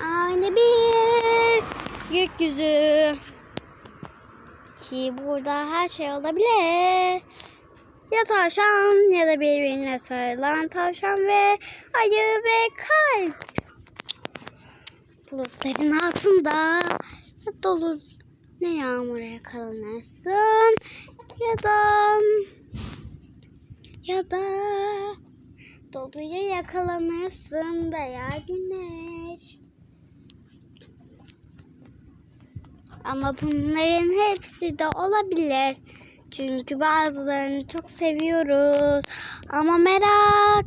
Aynı bir gökyüzü. Ki burada her şey olabilir. Ya tavşan ya da birbirine sarılan tavşan ve ayı ve kalp. Bulutların altında dolu ne yağmura yakalanırsın ya da ya da doluya yakalanırsın veya güneş. Ama bunların hepsi de olabilir. Çünkü bazılarını çok seviyoruz. Ama merak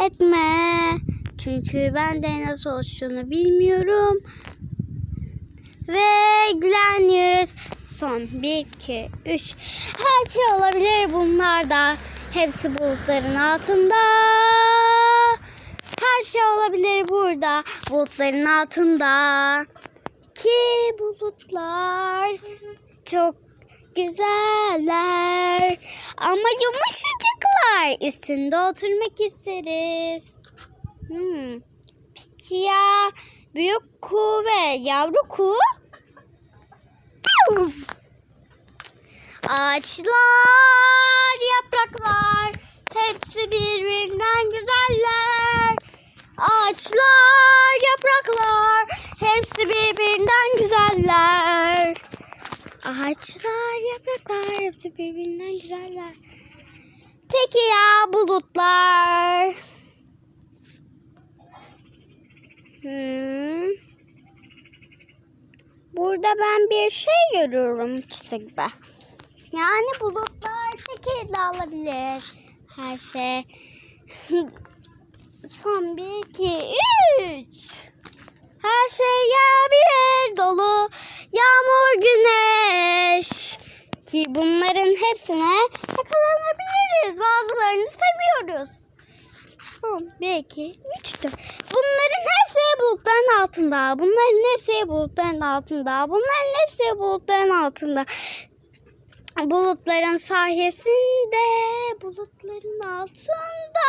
etme. Çünkü ben de nasıl oluştuğunu bilmiyorum. Ve gülen yüz. Son 1, 2, 3. Her şey olabilir bunlarda. Hepsi bulutların altında. Her şey olabilir burada. Bulutların altında. Ki bulutlar çok güzeller. Ama yumuşacıklar. Üstünde oturmak isteriz. Hmm. Peki ya büyük kuğu ve yavru kuğu? Ağaçlar, yapraklar hepsi birbirinden güzeller. Ağaçlar, yapraklar hepsi birbirinden güzeller. Ağaçlar, yapraklar hepsi birbirinden güzeller. Peki ya bulutlar? Hmm. Burada ben bir şey görüyorum çizgi. Yani bulutlar şekilde alabilir. Her şey. Son bir, iki, üç. Her şey yağabilir dolu. Yağmur, güneş. Ki bunların hepsine yakalanabiliriz. Bazılarını seviyoruz. Son bir, iki, üç, dört. Bunların hepsi bulutların altında. Bunların hepsi bulutların altında. Bunların hepsi bulutların altında. Bulutların sayesinde bulutların altında.